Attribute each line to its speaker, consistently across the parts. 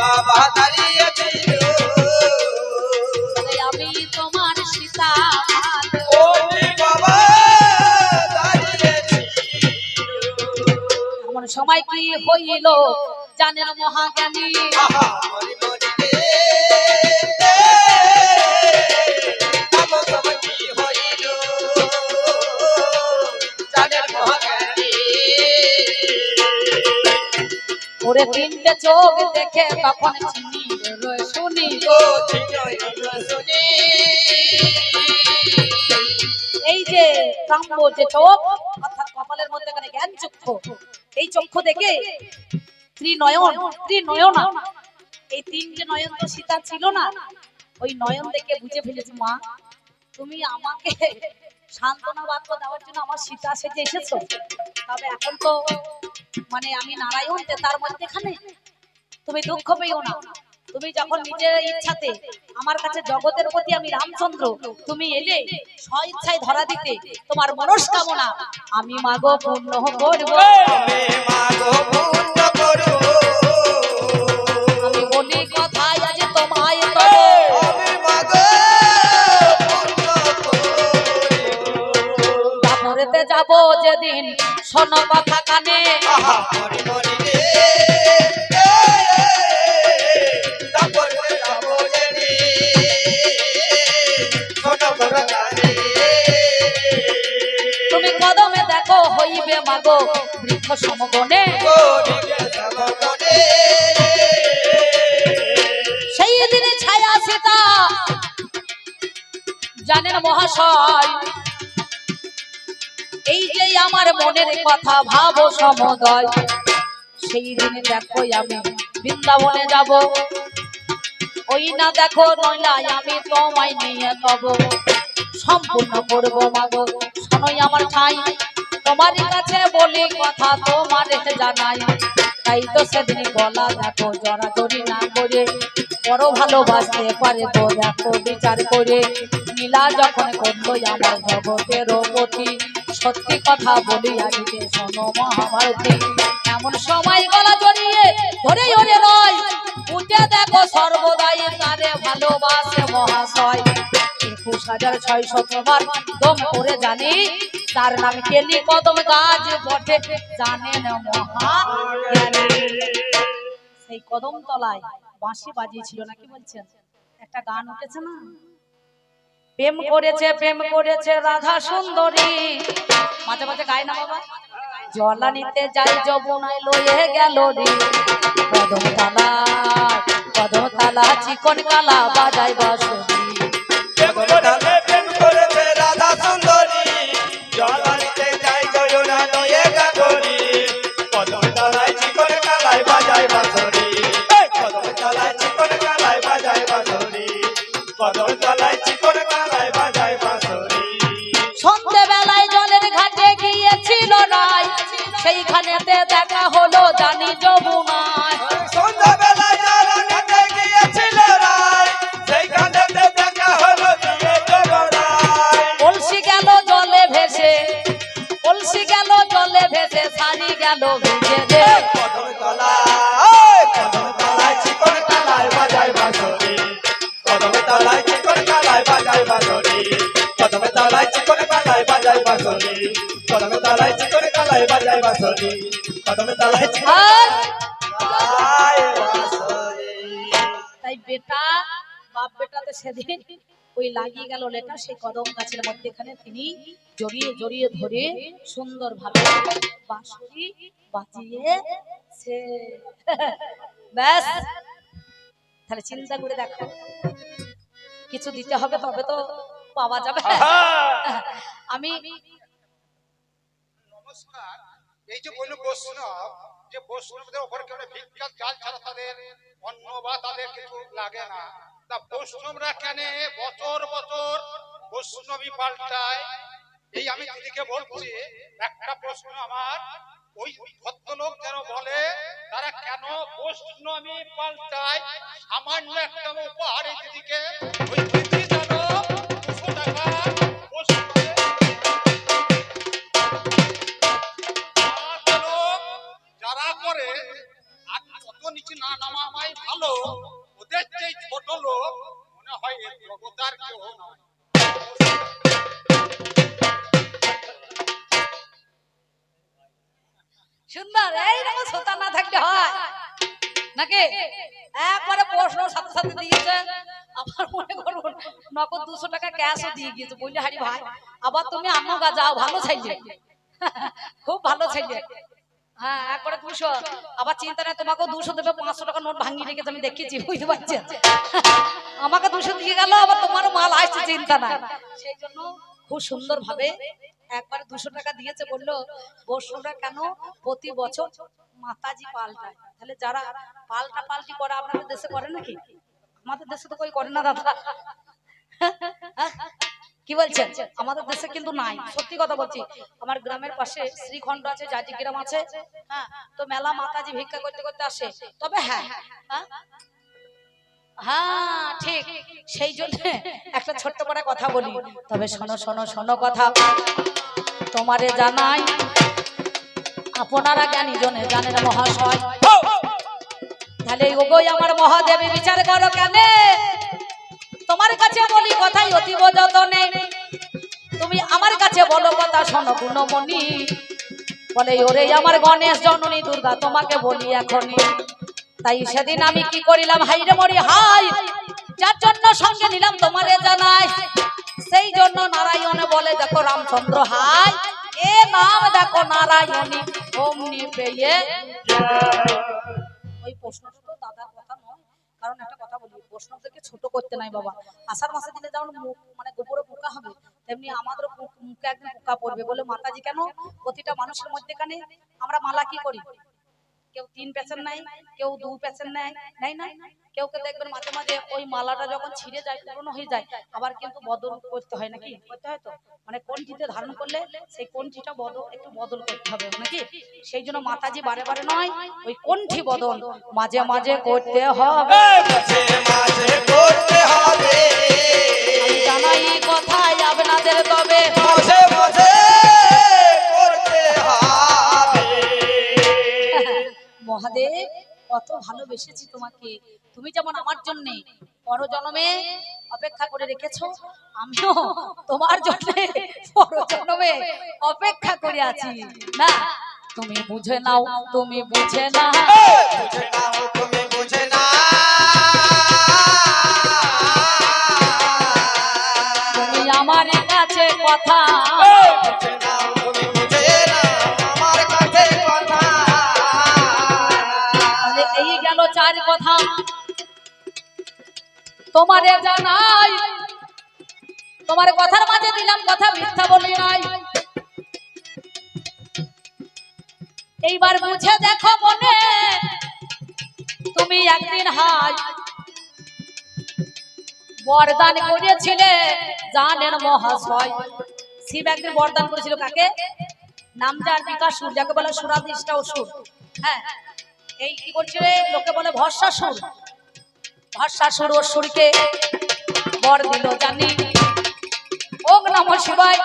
Speaker 1: বাবা
Speaker 2: আমি তোমার সীতা।
Speaker 1: ওরে বাবা দাঁড়িয়েছিল
Speaker 2: এমন সময় কি হইল জানেন মহাজ্ঞানী? ওরে তিনটে চোখ দেখে তখন চিনি শুনি। এই যে কাম্য যে চোখ অর্থাৎ কপালের মধ্যে এখানে জ্ঞান চক্ষু এই চক্ষু দেখে ত্রিনয়ন ত্রিনয়না এই তিনটে নয়ন তো সীতা ছিল না। ওই নয়ন দেখে বুঝে ফেলেছি মা তুমি আমাকে সান্ত্বনা বাক্য দেওয়ার জন্য আমার সীতা সেজে এসেছ। তবে এখন তো মানে আমি নারায়ণ তার মধ্যেখানে, তুমি দুঃখ পেও না। তুমি যখন নিজের ইচ্ছাতে আমার কাছে জগতের প্রতি আমি রামচন্দ্র, তুমি এলে স্বইচ্ছায় ধরা দিতে, তোমার মনস্কামনা আমি মাগো পূর্ণ করব। যেদিন শোনো কথা কানে। তুমি কদমে দেখো হইবে মাগো বৃক্ষ সমগণে। সেই দিনে ছায়া সীতা। জানেন মহাশয় আমার মনের কথা ভাবো সমদয়। সেই দিনে দেখো আমি বৃন্দাবনে যাব। ওই না দেখো নইলা আমি তোমায় নিয়ে তব সম্পূর্ণ করব মাগো, শোনোই আমার ঠাই। তোমার কাছে বলি কথা, তোমার জানাই। তাই তো সেদিন গলা দেখো জড়াজড়ি না করে। বড় ভালোবাসতে পারে তো দেখো বিচার করে। নীলা যখন করল আমার জগতের পতি সত্যি কথা বলি, আজকে শোনো মহাভারতী। এমন সময় গলা জড়িয়ে ধরে ওরে রয়, উঠে দেখো সর্বদাই তারে ভালোবাসে মহাশয়। একুশ হাজার ছয়শো তোমার দম করে জানি, তার নাম কেলি কদম গাছ বটে জানেন মহা সেই কদম তলায় বাঁশি বাজিয়েছিল, নাকি বলছেন? একটা গান উঠেছে না? প্রেম করেছে প্রেম করেছে রাধা সুন্দরী। মাঝে মাঝে গায় না বাবা? জলা নিতে যাই যবনায় লয়ে গেল রে। কদম তালা কদম তালা চিকন কালা বাজাই বাসুরি
Speaker 1: কদম চিকন কালায় বাজায় বাঁশরি।
Speaker 2: সন্ধে বেলায় জলের ঘাটে গিয়েছিল নাই সেইখানেতে দেখা হলো জানি যমুনায়।
Speaker 1: সন্ধ্যাবেলায় জলানিতে গিয়েছিল রায়। সেইখানেতে দেখা হলো দিয়ে জগরায়
Speaker 2: কলসি গেল জলে ভেসে কলসি গেল জলে ভেসে সারি গেল ভিজে রে
Speaker 1: তলায় চিকন কালায় বাজায় বাঁশরি। কদম তলায় চিকন কালায়
Speaker 2: তাই বেটা বাপ বেটাতে সেদিন ওই লাগিয়ে গেল লেটা সেই কদম গাছের মধ্যেখানে তিনি জড়িয়ে জড়িয়ে ধরে সুন্দর ভাবে বাঁশরি বাজিয়ে সে ব্যাস। তাহলে চিন্তা করে দেখো কিছু দিতে হবে তবে তো পাওয়া যাবে। আমি
Speaker 3: নমস্কার এই যে বলল বৈষ্ণব, যে বৈষ্ণবদের ওপর কেউ ভিক্ষা জাল ছাড়া তাদের অন্ন বা তাদের কিছু লাগে না। তা বৈষ্ণবরা কেন বছর বছর বৈষ্ণবী পাল্টায়? এই আমি দিদিকে বলছি, একটা প্রশ্ন আমার, ওই ভদ্রলোক যেন বলে, তারা কেন বৈষ্ণবী পাল্টায়? সামান্য একটা উপহার এই দিদিকে। ওই নিচে না নামা আমায় ভালো। ওদের চেয়ে ছোট লোক, মনে হয় এই জগতার কেউ
Speaker 2: একবারে প্রশ্ন সাথে সাথে দিয়েছে আবার মনে করুন, নগদ দুশো টাকা ক্যাশও দিয়ে গিয়েছে। বললে ভাই, আবার তুমি গা যাও, ভালো চাইলে খুব ভালো চাইলে হ্যাঁ দুশো আবার চিন্তা নেই দুশো পাঁচশো টাকা নোট আমি দেখেছি বুঝতে আমাকে দুশো দিয়ে আবার তোমারও মাল চিন্তা খুব সুন্দর ভাবে একবারে দুশো টাকা দিয়েছে, বলল কেন প্রতি বছর মাতাজি পাল্টায়? তাহলে যারা পাল্টা পাল্টি করে, আপনাদের দেশে করে নাকি? আমাদের দেশে তো কই করে না, দাদা। কি বলছেন? আমাদের দেশে কিন্তু নাই, সত্যি কথা বলছি। আমার গ্রামের পাশে শ্রীখণ্ড আছে জাজি গ্রাম আছে হ্যাঁ? তো মেলা মাতাজি ভিক্ষা করতে করতে আসে। তবে হ্যাঁ হ্যাঁ? হ্যাঁ ঠিক। সেই জন্য একটা ছোট্ট করে কথা বলি। তবে শোনো শোনো শোনো কথা। তোমারে জানাই, আপনারা জ্ঞানী জনে জানেন মহাশয়। তাহলে ওগোই আমার মহাদেবী বিচার করো কেন? তোমার কাছে বলি, কথাই অতীব যতনে। তুমি আমার কাছে বলো কথা শোনো গুণমণি। বলে, ওরে আমার গণেশ জননী দুর্গা, তোমাকে বলি এখনই। তাই সেদিন আমি কি করিলাম? হাইরে মরি, হাই! যার জন্য সঙ্গে নিলাম তোমারে জানাই। সেই জন্য নারায়ণ বলে, দেখো রামচন্দ্র, হাই! এ নাম দেখো নারায়ণী, অমনি পেয়ে করতে নাই বাবা। আষাঢ় মাসে দিলে যেমন মানে গোবরে পোকা হবে, তেমনি আমাদেরও মুখে একদিন পোকা পড়বে বলে মাতাজি কেন? প্রতিটা মানুষের মধ্যেখানে আমরা মালা কি করি? কেউ তিন প্যাচেন নাই কেউ দু প্যাচেন নেয় নাই না? কেউ কেউ দেখবেন মাঝে মাঝে ওই মালাটা যখন ছিঁড়ে যায় পুরনো হয়ে যায় আবার কিন্তু বদল করতে হয় নাকি? করতে হয় তো? মানে কোনটিতে ধারণ করলে সেই কোনটিটা বদল একটু বদল করতে হবে নাকি? সেই জন্য মাতাজি বারে বারে নয় ওই কোনটি বদল মাঝে মাঝে করতে হবে।
Speaker 1: মাঝে মাঝে করতে হবে।
Speaker 2: জানাই কথাই আপনাদের তবে।
Speaker 1: মাঝে মাঝে
Speaker 2: মহাদেব, কত ভালোবেসেছি তোমাকে। তুমি যেমন আমার জন্য পরজন্মে অপেক্ষা করে রেখেছো, আমিও তোমার জন্য পরজন্মে অপেক্ষা করে আছি। না, তুমি বুঝে নাও, তুমি বুঝে
Speaker 1: নাও তুমি বুঝে না।
Speaker 2: তুমি আমার কাছে কথা তোমারে জানাই। তোমার কথার মাঝে দিলাম কথা, মিথ্যা বলি নাই। এইবার বুঝে দেখো মনে, তুমি একদিন হাই। বরদান করেছিলে জানেন মহাশয়। শিব একদিন বরদান করেছিল কাকে? নাম যার বিকাশ সুর, যাকে বলে সুরাধিষ্ঠা অসুর হ্যাঁ এই কি করছে লোকে বলে ভস্মাসুর বর দিল জানি। ওম নম শিবাই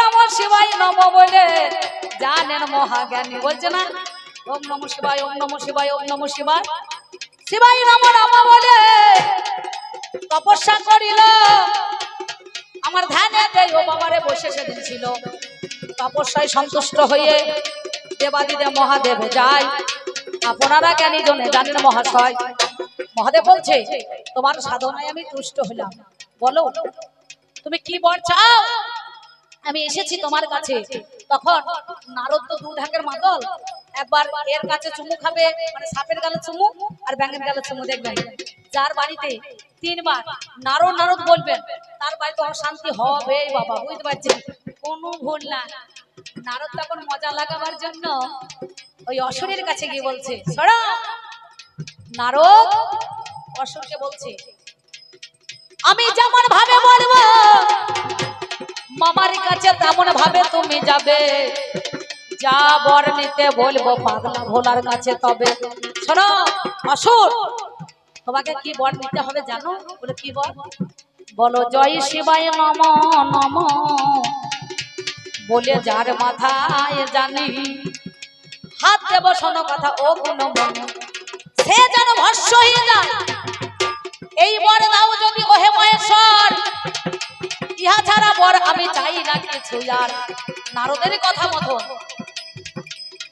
Speaker 2: নম শিবাই নম বলে জানেন মহাজ্ঞানী, বলছে না? ওম নম ওম নম ওম নম শিবাই নম নম বলে তপস্যা করিল। আমার ধ্যানে দেয় ও বাবারে বসে সেদিন ছিল। তপস্যায় সন্তুষ্ট হয়ে দেবাদিদে মহাদেব যায়। আপনারা জ্ঞানী জনে জানেন মহাশয়? মহাদেব বলছে, তোমার সাধনায় আমি তুষ্ট হলাম। বলো, তুমি কি বর চাও? আমি এসেছি তোমার কাছে। তখন নারদ তো দু ঢাকের মাদল, একবার এর কাছে চুমু খাবে মানে সাপের গালে চুমু আর ব্যাঙের গালে চুমু দেখবেন যার বাড়িতে তিনবার নারদ নারদ বলবেন, তার বাড়িতে অশান্তি হবে বাবা, বুঝতে পারছেন? কোনো ভুল না। নারদ তখন মজা লাগাবার জন্য ওই অসুরের কাছে গিয়ে বলছে নারদ অসুরকে বলছে, আমি যেমন ভাবে বলব, মামার কাছে তেমন ভাবে তুমি যাবে। যা বর নিতে বলব পাগলা ভোলার কাছে তবে। শোনো অসুর! তোমাকে কি বর নিতে হবে জানো? বলে, কি বর? বলো, জয় শিবায় নম নম। বলে যার মাথায় জানি, হাত দেব শোনো কথা, ও মনে। সে যেন ভস্য হয়ে যায়। এই বর দাও যদি ওহে মহেশ্বর, ইহা ছাড়া বর আমি চাই না কিছু আর। নারদের কথা মতো।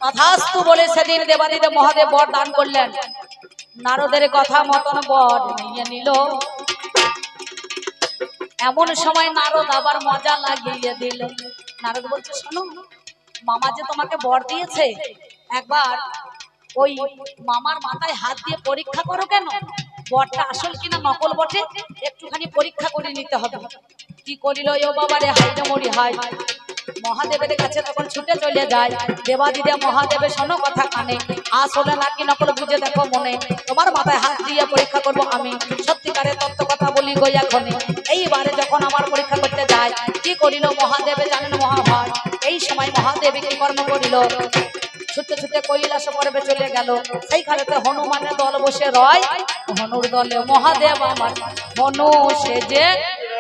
Speaker 2: তথাস্তু বলে সেদিন দেবাদিদেব মহাদেব বর দান করলেন। নারদের কথা মতন বর নিয়ে নিল। এমন সময় নারদ আবার মজা লাগিয়ে দিল। নারদ বলছে, শোনো, মামা যে তোমাকে বর দিয়েছে, একবার ওই মামার মাথায় হাত দিয়ে পরীক্ষা করো কেন? বরটা আসল কিনা নকল বটে? একটুখানি পরীক্ষা করে নিতে হবে। কি করিল ও বাবারে? হাইরে মরি হাই মহাদেবের কাছে তখন ছুটে চলে যায়, দেবাদিদে মহাদেবের শোনো কথা কানে। আসলে নাকি নকল বুঝে দেখো মনে। তোমার মাথায় হাত দিয়ে পরীক্ষা করব আমি। সত্যিকারের তত্ত্ব কথা বলি গই এখনে এইবারে যখন আমার পরীক্ষা করতে যায়, কি করিল মহাদেবে জানেন মহাভার। এই সময় মহাদেব কি কর্ম করিল? ছুটে ছুটে কৈলাস পর্বে চলে গেল। সেইখানেতে হনুমানের দল বসে রয়। হনুর দলে মহাদেব আমার। হনু সেজে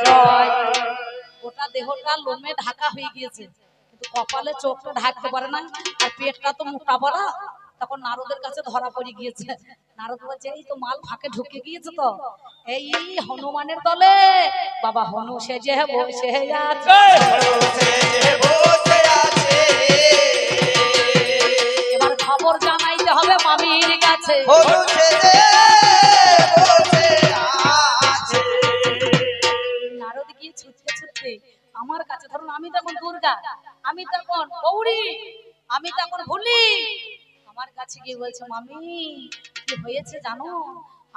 Speaker 2: রয়। গোটা দেহটা লোমে ঢাকা হয়ে গিয়েছে। কিন্তু কপালে চোখটা ঢাকতে পারে না আর পেটটা তো মোটা পড়া তখন নারদের কাছে ধরা পড়ে গিয়েছে। নারদ বলছে এই তো মাল ফাঁকে ঢুকে গিয়েছে তো। এই হনুমানের দলে। বাবা হনু সেজে বসে আছে। এবার খবর জানাইতে হবে মামির কাছে।
Speaker 1: সেজে
Speaker 2: ছুটতে আমার কাছে ধরুন, আমি তখন দুর্গা, আমি তখন গৌরী, আমি তখন ভুলি। আমার কাছে গিয়ে বলছে, মামি, কি হয়েছে জানো?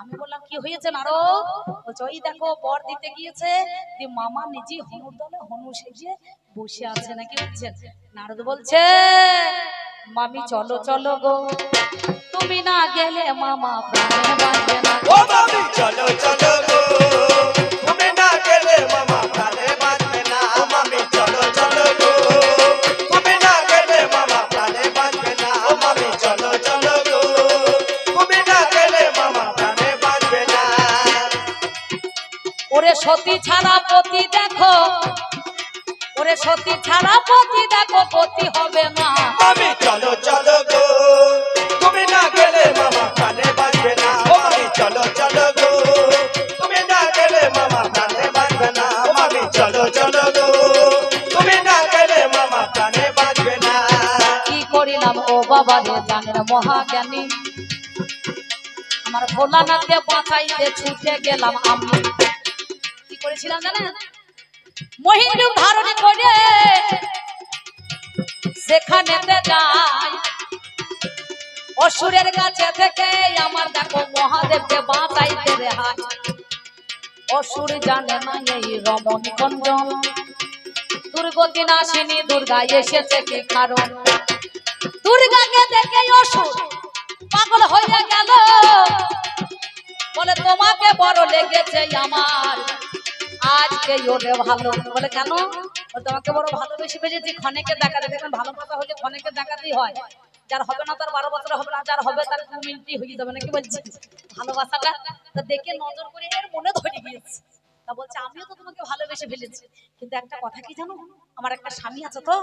Speaker 2: আমি বললাম, কি হয়েছে নারদ? বলছে, ওই দেখো, বর দিতে গিয়েছে দিয়ে মামা নিজে হনুর দলে হনু সেজে বসে আছে নাকি বুঝছেন? নারদ বলছে, মামি, চলো চলো গো। তুমি না গেলে মামা প্রাণে বাঁচবে না।
Speaker 1: ও মামি, চলো চলো গো। তুমি না গেলে মামা প্রাণে
Speaker 2: সতী ছাড়া পতি দেখো। ওরে সতী ছাড়া পতি দেখো পতি হবে না
Speaker 1: মামি চলো চলো গো। তুমি না গেলে মামা প্রাণে বাঁচবে না। মামি চলো চলো গো। তুমি না গেলে মামা প্রাণে বাঁচবে না। মামি চলো চলো গো। তুমি না গেলে মামা প্রাণে বাঁচবে না।
Speaker 2: কি করিলাম? ও বাবা রে জানের মহাজ্ঞানী। আমার ভোলানাথকে বাঁচাইতে ছুটে গেলাম আমি। কি করেছিলাম জানেন? মহিরূপ ধারণ করে সেখানেতে যাই অসুরের কাছে থেকে আমার দেখো মহাদেবকে বাঁচাইতে রেহাই। অসুর জানে না এই রমণ কঞ্জন। দুর্গতি নাশিনী দুর্গা এসেছে কি কারণ? দুর্গাকে দেখে অসুর পাগল হয়ে গেল। বলে, তোমাকে বড় লেগেছে আমার। আজকে ওরে ভালো বলে, কেন? ও তোমাকে বড় ভালোবেসে বেজেছি ক্ষণেকে দেখাতে দেখবেন ভালোবাসা হলে খনেকে দেখাতেই হয়। যার হবে না তার বারো বছর হবে না, যার হবে তার দু হয়ে যাবে। নাকি বলছি? ভালোবাসাটা তো দেখে নজর করে এর মনে ধরে গিয়েছে তা বলছে আমিও তো তোমাকে ভালোবেসে ফেলেছি। কিন্তু একটা কথা কি জানো? আমার একটা স্বামী আছে তো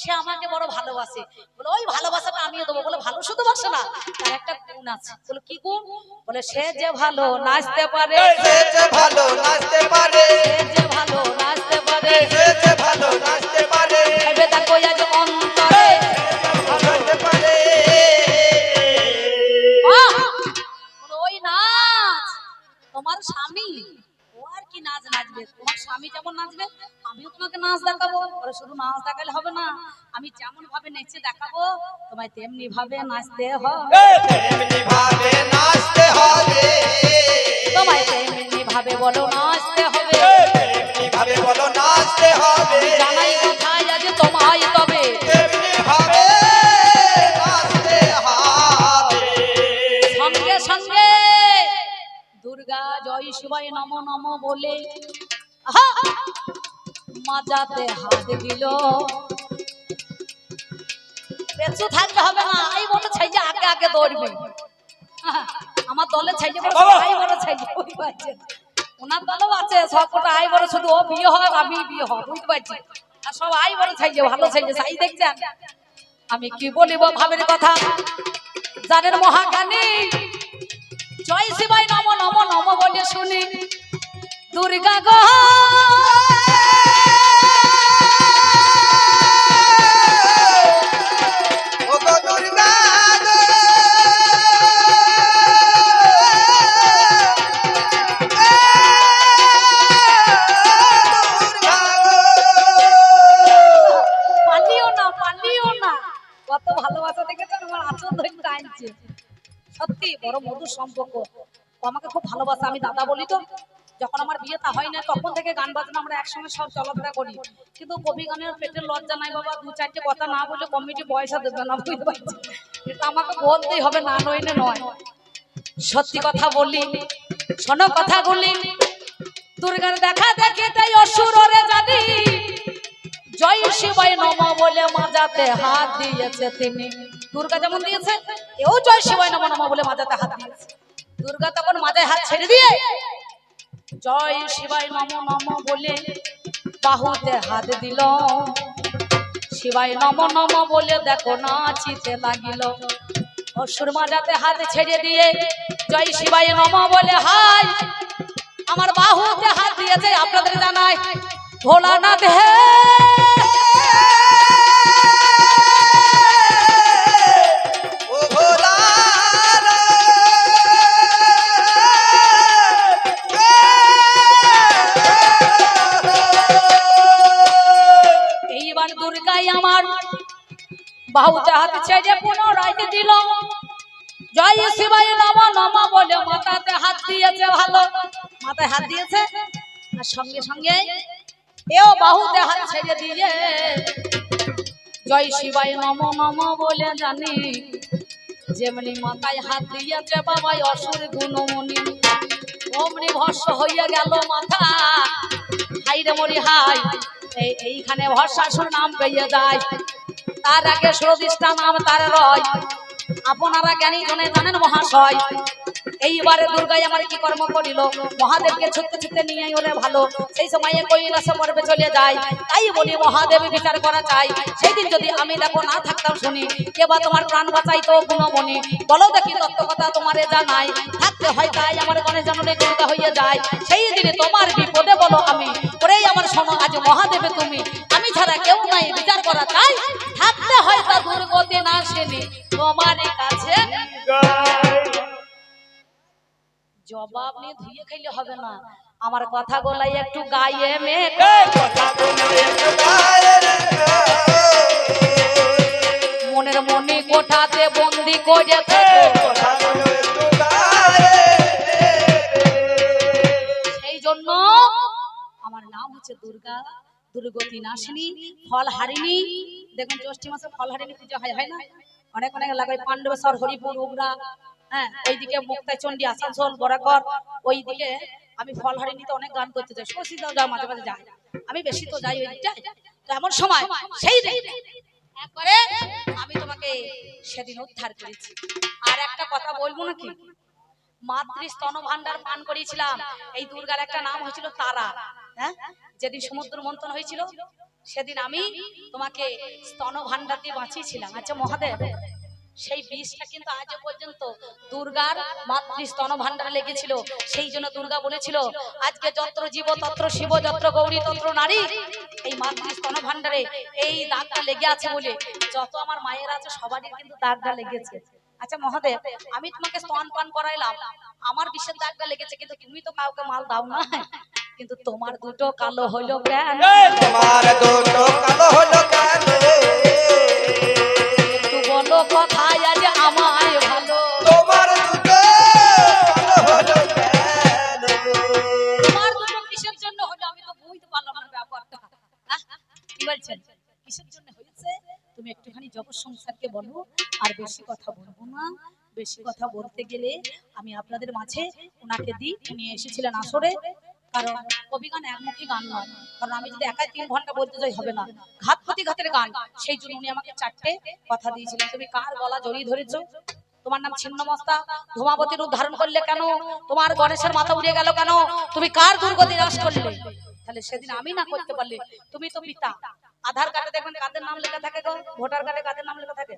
Speaker 2: সে আমাকে বড় ভালোবাসে। বলে ওই ভালোবাসাটা আমিও দেবো। বলে ভালো শুধু বাসে না। তার একটা গুণ আছে। বলে কি গুণ? বলে সে যে ভালো নাচতে পারে
Speaker 1: সে যে ভালো নাচতে পারে।
Speaker 2: সে যে ভালো নাচতে পারে
Speaker 1: সে যে ভালো নাচতে পারে।
Speaker 2: এবে দেখো আজ অন্তরে।
Speaker 1: নাচতে পারে।
Speaker 2: ওই নাচ তোমার স্বামী। কি নাচ নাচবে? তোমার স্বামী যেমন নাচবে আমিও তোমাকে নাচ দেখাবো। ওরা শুধু নাচ দেখালে হবে না আমি যেমন ভাবে নেচে দেখাবো তোমায় তেমনি ভাবে নাচতে হবে।
Speaker 1: তেমনি ভাবে নাচতে হবে।
Speaker 2: তোমায় তেমনি ভাবে বলো নাচতে হবে।
Speaker 1: তেমনি ভাবে বলো নাচতে হবে।
Speaker 2: জানাই কোথায় আজ তোমায় তবে। দুর্গা জয় শিবায় নম নম বলে। মাজাতে হাত দিল। পেছু থাকলে হবে না এই বলে ছাই যে আগে আগে দৌড়বে। আমার দলে ছাই যে বলে আই বড় ছাই যে বুঝতে ওনার দলও আছে সবকটা আই বড় শুধু ও বিয়ে হয় আমি বিয়ে হয় বুঝতে পারছি আর সব আই বড় ছাই যে ভালো ছাই যে ছাই দেখছেন? আমি কি বলিব ভাবের কথা? জানেন মহাজ্ঞানী জয় শিবাই নম নম নম বলে শুনি। দুর্গা গো আমি দাদা বলি তো, যখন আমার বিয়ে তা হয় না তখন থেকে গান বাজনা আমরা একসঙ্গে সব চলাফেরা করি। কিন্তু কবি গানের পেটের লজ্জা নাই বাবা, দু চারটে কথা না বলে কমিটি পয়সা দেবে না বুঝতে আমাকে বলতেই হবে, না নইলে নয়। সত্যি কথা বলি, শোনো কথা বলি দুর্গার দেখা দেখে তাই অসুর জানি। জয় শিবায় নম বলে মাজাতে হাত দিয়েছে তিনি। দুর্গা যেমন দিয়েছে, এও জয় শিবায় নম নম বলে মাজাতে হাত দিয়েছে। দুর্গা তখন মাজায় হাত ছেড়ে দিয়ে, জয় শিবায় নম নম বলে বাহুতে হাত দিল। শিবায় নম নম বলে দেখো নাচিতে লাগিল। অসুর মাজাতে হাত ছেড়ে দিয়ে, জয় শিবায় নম বলে, হাই, আমার বাহুতে হাত দিয়েছে, আপনাদের জানাই ভোলানাথ হে। জয় শিবাই বলে হাত দিয়েছে ভালো। মাথায় হাত দিয়েছে? সঙ্গে হাত দিয়ে। জয় শিবাই বলে জানি, যেমনি মাথায় হাত দিয়েছে বাবাই অসুর গুণমণি। অমনি ভস্য হইয়া গেল মাথা। হাই রে মরি হাই এই এইখানে ভরসাসুর নাম পেয়ে যায়। তার আগে সুরদিষ্ঠা নাম তার রয়। আপনারা জ্ঞানী জনে জানেন মহাশয়, এইবারে দুর্গাই আমার কি কর্ম করিল? মহাদেবকে ছুটতে ছুটতে নিয়ে ওরে ভালো। সেই সময়ে কৈলাসে পর্বে চলে যায়। তাই বলি, মহাদেব বিচার করা চাই। সেই দিন যদি আমি দেখো না থাকতাম শুনি কে বা তোমার প্রাণ বাঁচাইতো গুণমণি। বলো দেখি তত্ত্ব কথা তোমারে জানাই। থাকতে হয় তাই আমার গণেশ জননী দুর্গা হইয়া যায়। সেই দিনে তোমার বিপদে বলো আমি ওরেই আমার শোনো আজ মহাদেবে তুমি। আমি ছাড়া কেউ নাই, বিচার করা চাই। থাকতে হয় তা দুর্গতি না সেনি। তোমার জবাব নিয়ে ধুয়ে খাইলে হবে না। আমার কথা গোলাই একটু গায়ে মে মনের মনে কোঠাতে বন্দি করে সেই জন্য আমার নাম হচ্ছে দুর্গা। দুর্গতি নাশিনী, ফল হারিণী। দেখুন, জ্যৈষ্ঠ মাসে ফল হারিণী পুজো হয় না? অনেক অনেক লাগাই পাণ্ডবেশ্বর, হরিপুর উগরা হ্যাঁ ওইদিকে মুক্তাই চন্ডী আসানসোল, বরাকর, ওইদিকে আমি ফল হারিণীতে অনেক গান করতে যাই। শশীদাও যাও মাঝে মাঝে যাই। আমি বেশি তো যাই ওই দিকটায়। তো এমন সময় সেই একবারে আমি তোমাকে সেদিন উদ্ধার করেছি। আর একটা কথা বলব নাকি? মাতৃ স্তন ভান্ডার পান করিয়েছিলাম। এই দুর্গার একটা নাম হয়েছিল তারা। হ্যাঁ? যেদিন সমুদ্র মন্থন হয়েছিল, সেদিন আমি তোমাকে স্তন ভান্ডার দিয়ে বাঁচিয়েছিলাম। আচ্ছা মহাদেব, সেই বিষটা কিন্তু আজও পর্যন্ত দুর্গার মাতৃ স্তন ভান্ডারে লেগেছিল। সেই জন্য দুর্গা বলেছিল, আজকে যত্র জীব, তত্র শিব, যত্র গৌরী, তত্র নারী, এই মাতৃ স্তন ভান্ডারে এই দাগটা লেগে আছে বলে যত আমার মায়ের আছে, সবারই কিন্তু দাগটা লেগেছে। আচ্ছা মহাদেব, আমি তোমাকে স্তন পান করাইলাম। আমার বিষের দাগটা লেগেছে, কিন্তু তুমি তো কাউকে মাল দাও না কিন্তু তোমার দুটো কালো হলো কেন?
Speaker 1: তোমার দুটো কালো হলো কেন?
Speaker 2: বলো কথায় আজ আমায় ভালো।
Speaker 1: তোমার দুটো কালো হলো কেন?
Speaker 2: তোমার দুটো কিসের জন্য হলো? আমি তো বুঝতে পারলাম না ব্যাপারটা। আহ, কি বলছেন? কিসের জন্য হয়েছে? তুমি একটুখানি জগৎ সংসারকে বলো আর বেশি কথা বলব না। বেশি কথা বলতে গেলে আমি আপনাদের মাঝে ওনাকে দিই। উনি এসেছিলেন আসরে। কারণ একমুখী গান নয়। কারণ আমি যদি একাই তিন ঘণ্টা বলতে যাই, হবে না। ঘাত প্রতি ঘাতের গান। সেই জন্য উনি আমাকে চারটে কথা দিয়েছিলেন। তুমি কার গলা জড়িয়ে তোমার নাম ছিন্নমস্তা ধূমাবতীর উদ্ধারণ করলে কেন? তোমার গণেশের মাথা উড়ে গেল কেন? তুমি কার দুর্গতি নাশ করলে? তাহলে সেদিন আমি না করতে পারলে, তুমি তো পিতা। আধার কার্ডে দেখবেন কাদের নাম লেখা থাকে গো? ভোটার কার্ডে কাদের নাম লেখা থাকে?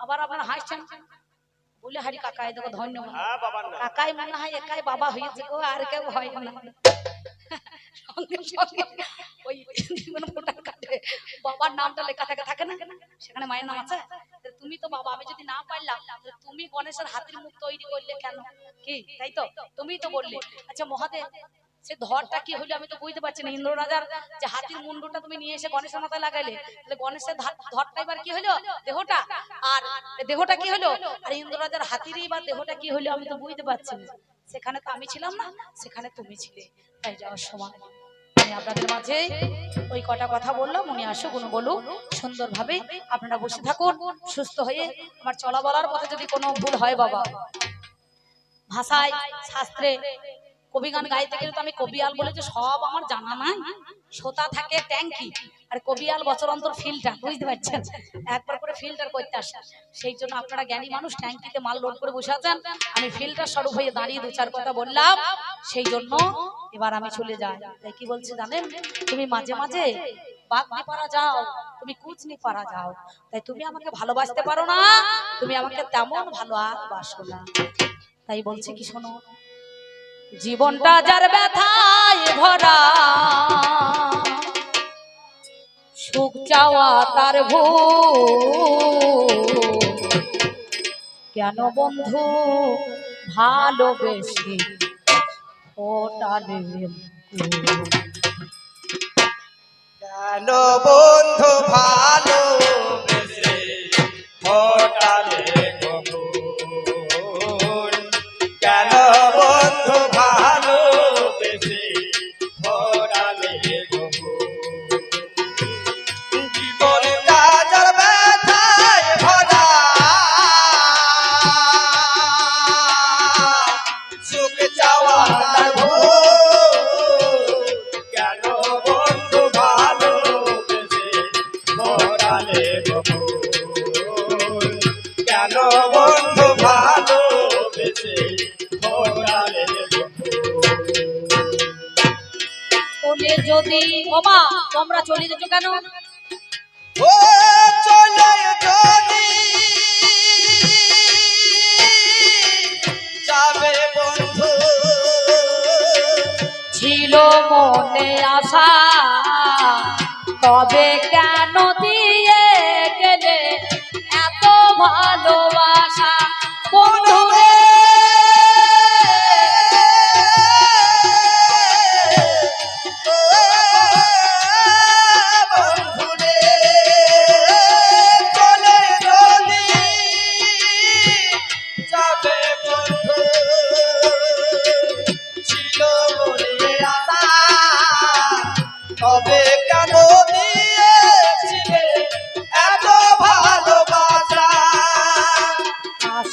Speaker 2: আবার আপনারা হাসছেন। বলে হারি কাকা এদিকে দেখো ধন্যবাদ।
Speaker 1: হ্যাঁ বাবার
Speaker 2: কাকাই মনে হয় একাই বাবা হয়েছে গো আর কেউ হয় না। সঙ্গে সঙ্গে ওই ভোটার কার্ডে বাবার নামটা লেখা থাকে থাকে না? সেখানে মায়ের নাম আছে। তুমি তো বাবা আমি যদি না পারলাম তুমি গণেশের হাতির মুখ তৈরি করলে কেন? কি? তাই তো? তুমি তো বললে। আচ্ছা মহাদেব সে ধরটা কি হলো আমি তো বুঝতে পারছি না। ইন্দ্র রাজার যে হাতির মুন্ডুটা তুমি নিয়ে এসে গণেশের মাথায় লাগাইলে তাহলে গণেশের ধরটা এবার কি হলো? দেহটা? আর দেহটা কি হলো? আর ইন্দ্র রাজার হাতিরই বা দেহটা কি হলো আমি তো বুঝতে পারছি না। সেখানে তো আমি ছিলাম না, সেখানে তুমি ছিলে। তাই যাওয়ার সময় আমি আপনাদের মাঝে ওই কটা কথা বললাম। উনি আসুক, উনি বলুক, সুন্দরভাবে আপনারা বসে থাকুন, সুস্থ হয়ে আমার চলা বলার পথে যদি কোনো ভুল হয় বাবা। ভাষায়, শাস্ত্রে কবি গান গাইতে গেলে তো আমি কবিয়াল বলে যে সব আমার জানা নাই। সোতা থাকে ট্যাঙ্কি, আর কবিয়াল বছর অন্তর ফিল্টার, বুঝতে পারছেন? একবার করে ফিল্টার করতে আসে। সেই জন্য আপনারা জ্ঞানী মানুষ, ট্যাঙ্কিতে মাল লোড করে বসে আছেন। আমি ফিল্টার স্বরূপ হয়ে দাঁড়িয়ে দু চার কথা বললাম। সেই জন্য এবার আমি চলে যাই। তাই কি বলছি জানেন? তুমি মাঝে মাঝে বাগনি পারা যাও, তুমি কুচনি পারা যাও। তাই তুমি আমাকে ভালোবাসতে পারো না, তুমি আমাকে তেমন ভালো আর বাসো না। তাই বলছি কি শোনো জীবনটা যার ব্যথায় ভরা, সুখ চাওয়া তার ভুল কেন বন্ধু ভালোবেসে ওটালে
Speaker 1: কেন বন্ধু ভালো
Speaker 2: চলে যেত কেন?
Speaker 1: ও চলে যদি যাবে বন্ধু।
Speaker 2: ছিল মনে আশা তবে কেন দিয়ে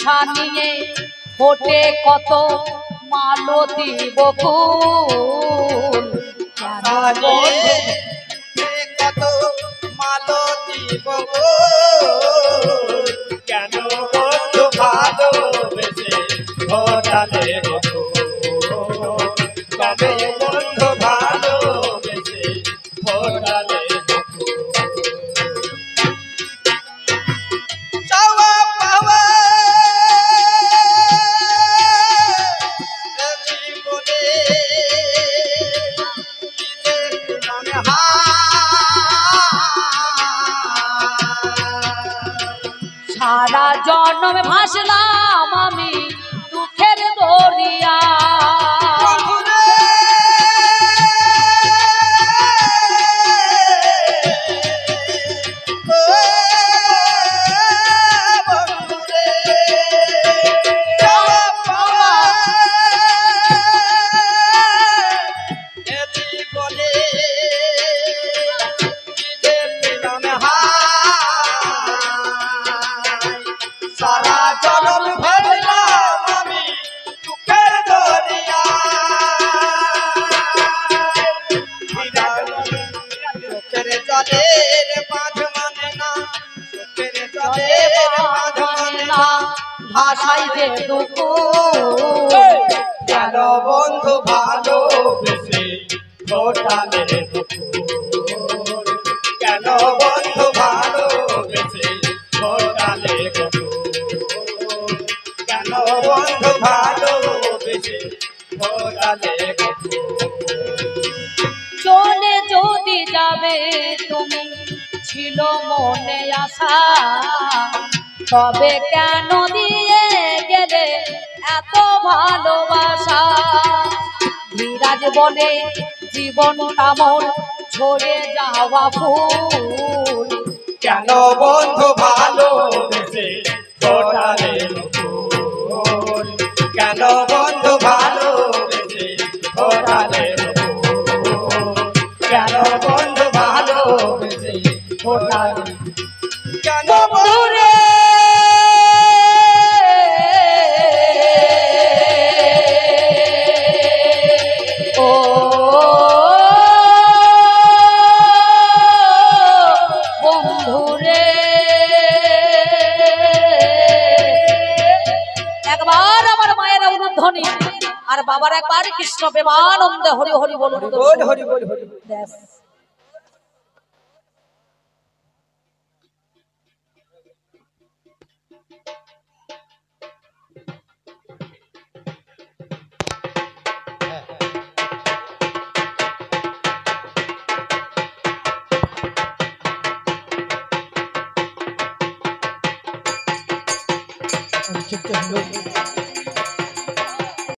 Speaker 1: আশা
Speaker 2: নিয়ে ফোটে কত মালতি বকুল
Speaker 1: কত মালতী বকুল কেন বন্ধু ভালোবেসে ঘটালে ভালোবেসে
Speaker 2: চলে যদি যাবে তুমি ছিল মনে আশা। তবে কেন দিয়ে গেলে এত ভালোবাসা? ধীরাজ বলে জীবন কামড় ছড়ে যাওয়া ফুল।
Speaker 1: কেন বন্ধু
Speaker 2: ভালো কৃষ্ণ প্রেমানন্দে হরি হরি বলুন
Speaker 1: বল হরি হরি।
Speaker 2: ব্যাস